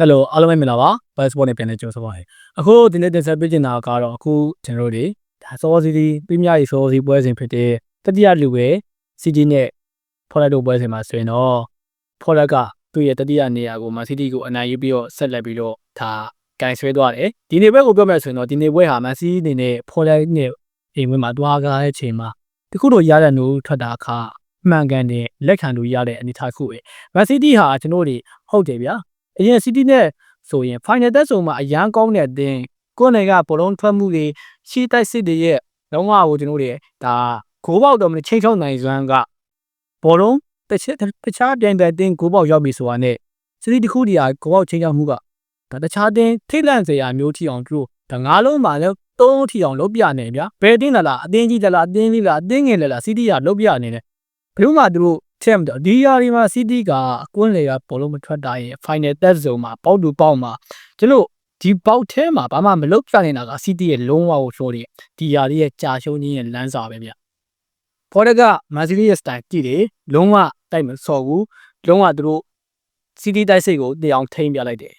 ဟယ်လိုအားလုံးပဲမင်္ဂလာပါ passport နဲ့ပြန်လည်ကြိုဆိုပါရစေအခုဒီနေ့တင်ဆက်ပေးချင်တာကတော့အခုကျွန်တော်တို့တွေဒါစောစီစီပြမြရီစောစီပွဲစဉ်ဖြစ်တဲ့တတိယလူပဲ CG နဲ့ဖော်လက်တို့ပွဲစဉ်မှာဆိုရင်တော့ဖော်လက်ကသူ့ရဲ့တတိယနေရာကိုမန်စီးတီးကိုအနိုင်ယူပြီးတော့ဆက်လက်ပြီးတော့ဒါကန်ဆွဲသွားတယ်ဒီနေ့ပွဲကိုပြောမယ်ဆိုရင်တော့ဒီနေ့ပွဲဟာမန်စီးအနေနဲ့ဖော်လက်နဲ့အိမ်ဝင်မှာတွားကားတဲ့အချိန်မှာတခုတော့ရတဲ့နိုးထွက်တာအခါမှန်ကန်တဲ့လက်ခံလို့ရတဲ့အနေအထားတစ်ခုပဲမန်စီးတီးဟာကျွန်တော်တို့ဟုတ်တယ်ဗျာ အရင် City နဲ့ဆိုရင် Final တက်ဆိုမှာအရန်ကောင်းတဲ့အတင်းကိုယ်နယ်ကဘောလုံးထွက်မှုတွေရှေ့တိုက်စစ်တွေရဲ့လုံးဝကိုကျွန်တော်တို့ဒါဂိုးပေါက်တော့မချင်းချောင်းနိုင်စွမ်းကဘောလုံးတစ်ချက်တခြားပြိုင်တဲ့အတင်းဂိုးပေါက်ရောက်ပြီဆိုတာနဲ့ City တခုတည်းကဂိုးပေါက်ချင်းချောင်းမှုကဒါတခြားတင်းထိတ်လန့်စရာမျိုးထီအောင်သူတို့ဒါငါးလုံးမှာလည်းသုံးထီအောင်လုပ်ပြနေဗျာဘယ်တင်းလာလားအတင်းကြီးလားအတင်းလေးလားအတင်းငယ်လား City ကလုပ်ပြနေတယ်ဘယ်လိုမှသူတို့ ချက်မတော့ဒီယာဒီမှာ City ကအကွန်းလေကဘောလုံးမထွက်တာရင် final third zone မှာပေါက်တူပေါက်မှာကျွန်တော်ဒီပေါက်ထဲမှာဘာမှမလုပ်ပြနေတာက City ရဲ့လုံးဝကိုဆိုတယ်ဒီယာဒီရဲ့ကြာရှုံးခြင်းရဲ့လမ်းစာပဲဗျဖော်ဒကမန်စီးတီးရဲ့ style ကြည့်တယ်လုံးဝတိုက်မစော်ဘူးလုံးဝသူတို့ City တိုက်စိတ်ကိုတင်အောင်ထိမ့်ပြလိုက်တယ်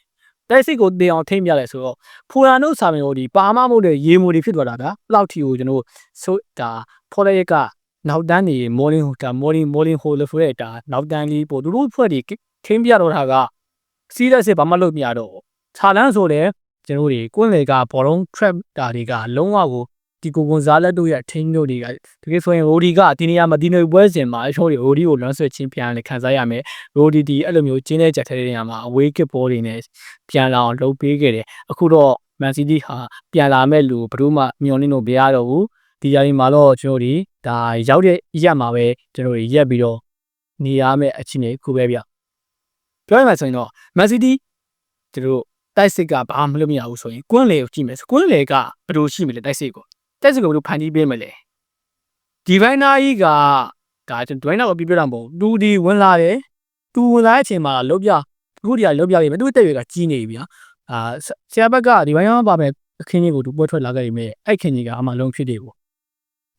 တိုက်စိတ်ကိုတင်အောင်ထိမ့်ပြလိုက်ဆိုတော့ဖူရာနိုဆာမင်ဟိုဒီပါမမို့တဲ့ရေမိုတွေဖြစ်သွားတာဗျလောက်ထီကိုကျွန်တော်ဆိုဒါဖော်ရက်က နောက်တန်းနေမော်လင်းဟိုဒါမော်လင်းမော်လင်းဟိုလဖရက်ဒါနောက်တန်းလေးပို့သူတို့ဖွဲ့တွေခင်းပြတော့တာကစီးတဲ့စစ်ဘာမှလုပ်မရတော့ခြာလန်းဆိုတဲ့ကျွန်တော်တွေကွင်းလေကဘောလုံး trap တာတွေကလုံးဝကိုဒီကိုကွန်ဇာလက်တို့ရဲ့ထင်းတို့တွေကတကယ်ဆိုရင်ရိုဒီကဒီနေရာမှာဒီနေပွဲစဉ်မှာအချို့တွေရိုဒီကိုလွမ်းဆွဲချင်းပြန်လေခံစားရမယ်ရိုဒီဒီအဲ့လိုမျိုးကျင်းတဲ့ကြက်ထဲတဲ့နေရာမှာ away kick ball တွေနဲ့ပြန်လာအောင်လုပ်ပေးခဲ့တယ်အခုတော့ Man City ဟာပြန်လာမဲ့လူဘယ်သူမှမျှော်လင့်လို့မရတော့ဘူး ဒီຢာဒီမှာတော့ကျွန်တော်တို့ဒါရောက်တဲ့ရက်မှာပဲကျွန်တော်တို့ရက်ပြီးတော့နေရမယ့်အချင်းတွေခုပဲဗျပြောရမှာဆိုရင်တော့ Man City ကျွန်တော်တို့တိုက်စစ်ကဘာမှမလုပ်မရဘူးဆိုရင်ကွန်းလေကိုကြည့်မယ်ကွန်းလေကဘယ်လိုရှိမလဲတိုက်စစ်ကိုတိုက်စစ်ကိုဘယ်လိုဖန်တီးပေးမလဲဒီဗိုင်းနာကြီးကဒါကျွန်တော်ဒွိုင်းနာကိုပြပြတာမဟုတ်တူဒီဝင်လာတယ်တူဝင်လာတဲ့အချိန်မှာလုတ်ပြအခုဒီကလုတ်ပြပြီမတူတက်ရွက်ကကြီးနေပြီဗျာအာဆရာဘက်ကဒီဘိုင်းနာပါမယ်အခင်းကြီးကိုသူပွဲထွက်လာခဲ့ပြီမဲ့အဲ့ခင်းကြီးကအမှလုံးဖြစ်တယ်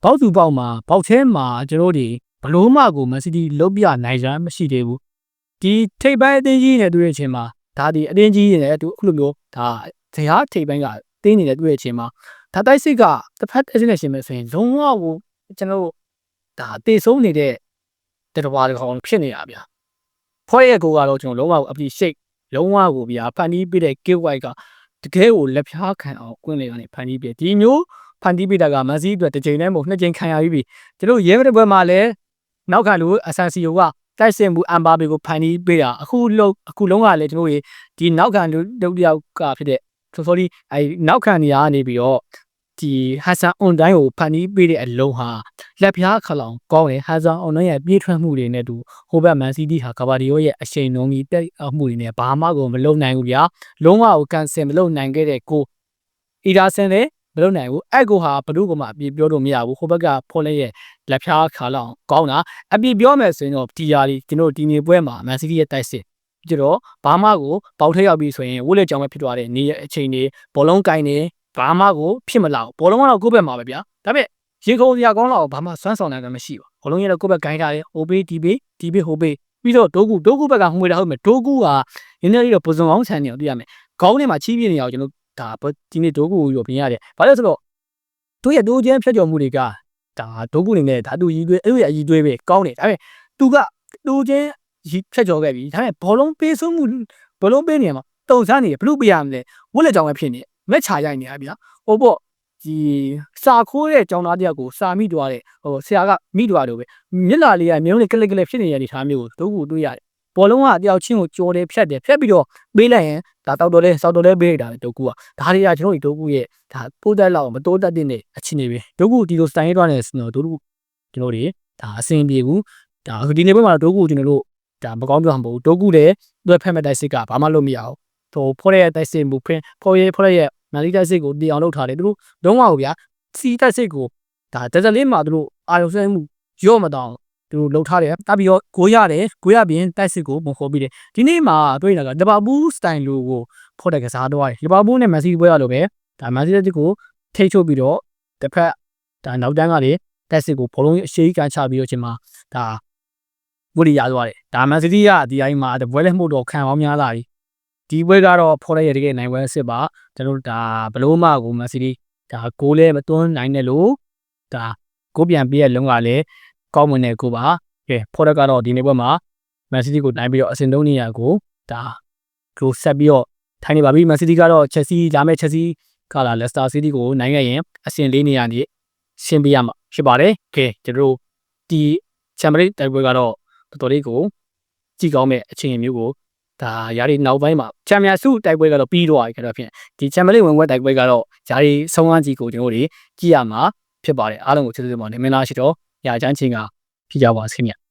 ပေါ့ဘောက်သူပေါက်မှာဘောက်ထဲမှာကျွန်တော်တို့ဘလို့မှကိုမန်စီးတီးလုတ်ပြနိုင်စမ်းမရှိသေးဘူးဒီထိပ်ပိုင်းအသင်းကြီးနဲ့တွေ့တဲ့အချိန်မှာဒါဒီအတင်းကြီးနဲ့သူအခုလိုမျိုးဒါဇရာထိပ်ပိုင်းကတင်းနေတဲ့တွေ့တဲ့အချိန်မှာဒါတိုက်စစ်ကတစ်ဖက်အစင်းနဲ့ရှင်မဲ့ဆိုရင်လုံးဝကိုကျွန်တော်တို့ဒါတေဆုံးနေတဲ့တတဝါကောင်ဖြစ်နေတာဗျာဖွဲ့ရဲ့ကိုကတော့ကျွန်တော်လုံးဝအပီရှိတ်လုံးဝကိုဗျာဖန်တီးပြတဲ့ gift white ကတကယ်ကိုလက်ဖြားခံအောင်ကွင်းလေကနေဖန်တီးပြဒီမျိုး ဖန်တီးပြတာကမန်စီးအတွက်တစ်ချိန်တည်းမဟုတ်နှစ်ချိန်ခံရပြီးပြီကျွန်တော်ရဲဘက်ဘက်မှာလည်းနောက်ခံလို့အဆန်စီယိုကတိုက်စင်မှုအမ်ဘာဘေကိုဖန်တီးပေးတာအခုလုံးအခုလုံးကလည်းကျွန်တော်ဒီနောက်ခံလို့တုတ်တယောက်ကဖြစ်တဲ့ sorry အဲနောက်ခံနေရနေပြီးတော့ဒီဟန်ဆန်အွန်တိုင်းကိုဖန်တီးပေးတဲ့အလုံးဟာလက်ပြားခလောင်ကောင်းတယ်ဟန်ဆန်အွန်တိုင်းရဲ့ပြေးထွက်မှုတွေနဲ့တူဟိုဘက်မန်စီးတီးဟာကာဘာဒီယိုရဲ့အချိန်လုံးကြီးတက်အမှုတွေနဲ့ဘာမှကိုမလုံနိုင်ဘူးဗျာလုံးဝကိုကန်ဆယ်မလုပ်နိုင်ခဲ့တဲ့ကိုအီဒါဆန်လည်း မလုပ်နိုင်ဘူးအဲ့ကိုဟာဘ누구မှအပြည့်ပြောလို့မရဘူးဟိုဘက်ကဖော်လဲရဲ့လက်ဖြားခါလောင်ကောင်းတာအပြည့်ပြောမယ်ဆိုရင်တော့တီယာလီကျွန်တော်ဒီနေပွဲမှာမန်စီးတီးရဲ့တိုက်စစ်ကြတော့ဘာမှကိုပေါက်ထက်ရောက်ပြီဆိုရင်ဝိလက်ကြောင်ပဲဖြစ်သွားတယ်နေရဲ့အချိန်တွေဘောလုံးကင်နေဘာမှကိုဖြစ်မလာဘူးဘောလုံးကတော့ကိုယ့်ဘက်မှာပဲဗျာဒါပေမဲ့ရေခုံစရာကောင်းတော့ဘာမှစွမ်းဆောင်နိုင်တာမရှိဘူးဘောလုံးရဲ့ကိုယ့်ဘက်ဂိုင်းထားတယ်ဟိုဘေးဒီဘေးဒီဘေးဟိုဘေးပြီးတော့ဒိုကူဒိုကူဘက်ကမှွေတာဟုတ်မယ်ဒိုကူကရင်းနေပြီးတော့ပုံစံကောင်းဆန်နေအောင်သိရမယ်ခေါင်းထဲမှာချီးပြနေအောင်ကျွန်တော် ဒါဒီနေ့ဒိုကူကိုရောပြင်ရတယ်ဘာလို့ဆိုတော့တို့ရဲ့ဒိုးချင်းဖြတ်ကျော်မှုတွေကဒါဒိုကူနေနဲ့ဒါသူရည်တွေးအဲ့လိုရည်တွေးပဲကောင်းတယ်ဒါပေမဲ့သူကဒိုးချင်းဖြတ်ကျော်ခဲ့ပြီဒါပေမဲ့ဘောလုံးပေးဆုံးမှုဘောလုံးပေးနေမှာတုံစားနေဘလို့ပြရမလဲဝက်လက်ကြောင်ပဲဖြစ်နေမက်ချာရိုက်နေရဗျာဟိုပေါ့ဒီစာခိုးတဲ့ကျောင်းသားတယောက်ကိုစာမိတွားတဲ့ဟိုဆရာကမိတွားလို့ပဲမြက်လာလေးကမျိုးလေးကလစ်ကလစ်ဖြစ်နေတဲ့အနေထားမျိုးကိုတို့ကိုတွေ့ရတယ် ဘောလုံးကတယောက်ချင်းကိုကြော်တယ်ဖြတ်တယ်ဖြတ်ပြီးတော့ပေးလိုက်ရင်ဒါတောက်တော်လဲစောက်တော်လဲပေးလိုက်တာပဲဒုကူကဒါတွေကကျွန်တော်တို့ဒုကူရဲ့ဒါပိုးတက်လောက်မတိုးတက်တဲ့အခြေအနေပဲဒုကူဒီလိုစတိုင်ရေးတွားနေဆိုတော့ဒုကူကျွန်တော်တွေဒါအဆင်ပြေဘူးဒါဒီနေ့ဘက်မှာဒုကူကျွန်တော်တို့ဒါမကောင်းပြောမှာမဟုတ်ဘူးဒုကူလည်းသူ့ဖက်မဲ့တိုက်စစ်ကဘာမှလုပ်မရအောင်ဟိုဖော်ရဲ့တိုက်စစ်မှုဖင်ဖော်ရဲ့ဖော်ရဲ့မန်လီတိုက်စစ်ကိုတီအောင်လုပ်ထားတယ်သူတို့လုံးဝကိုဗျာစီတိုက်စစ်ကိုဒါတက်တက်လေးမှာသူတို့အာရုံစိုက်မှုရော့မတောင်း သူတို့လှုပ်ထားတယ်တပ်ပြီးတော့ကိုရတယ်ကိုရပြင်တိုက်စစ်ကိုပုံခေါ်ပြီးတယ်ဒီနေ့မှာတွေ့နေတာကလီဗာပူးစတိုင်လိုကိုဖော်တဲ့ကစားတော့တယ်လီဗာပူးနဲ့မန်စီးပွဲရလို့ပဲဒါမန်စီးတက်ကိုထိချုပ်ပြီးတော့တစ်ဖက်ဒါနောက်တန်းကလေတိုက်စစ်ကိုဘောလုံးအရှိကန်ချပြီးတော့ချိန်မှာဒါဝီရီရသွားတယ်ဒါမန်စီးတီးကဒီအိုင်းမှာတပွဲလဲမှုတော့ခံအောင်များလာပြီဒီပွဲကတော့ဖော်လိုက်ရတဲ့နိုင်ပွဲအစ်စ်ပါကျွန်တော်တို့ဒါဘလို့မှကိုမန်စီးတီးဒါဂိုးလည်းမသွန်းနိုင်တယ်လို့ဒါကိုပြန်ပြည့်ရလုံးကလည်း ကောင်းမွန်တဲ့ကိုပါကဲဖော်ရက်ကတော့ဒီနေ့ပွဲမှာမန်စီးတီးကိုနိုင်ပြီးတော့အဆင့်3နေရာကိုဒါကိုဆက်ပြီးတော့ထိုင်နေပါပြီမန်စီးတီးကတော့ချက်စီလာမဲ့ချက်စီကလာလက်စတာစီးတီးကိုနိုင်ခဲ့ရင်အဆင့်4နေရာနေရှင်းပြရမှာဖြစ်ပါတယ်ကဲကျွန်တော်တို့ဒီချမ်ပီယံတိုက်ပွဲကတော့တော်တော်လေးကိုကြည့်ကောင်းမဲ့အခြေအနေမျိုးကိုဒါယာရီနောက်ပိုင်းမှာချန်ပီယံစုတိုက်ပွဲကတော့ပြီးတော့ပြီခင်ဗျာဖြင့်ဒီချန်ပီယံလိဝင်ပွဲတိုက်ပွဲကတော့ယာရီဆုံးခန်းကြီးကိုကျွန်တော်တို့ကြည့်ရမှာဖြစ်ပါတယ်အားလုံးကိုကျေးဇူးတင်ပါတယ်မင်္ဂလာရှိတော့ ရာချမ်းချင်းကဖြစ်ကြပါစေခင်ဗျာ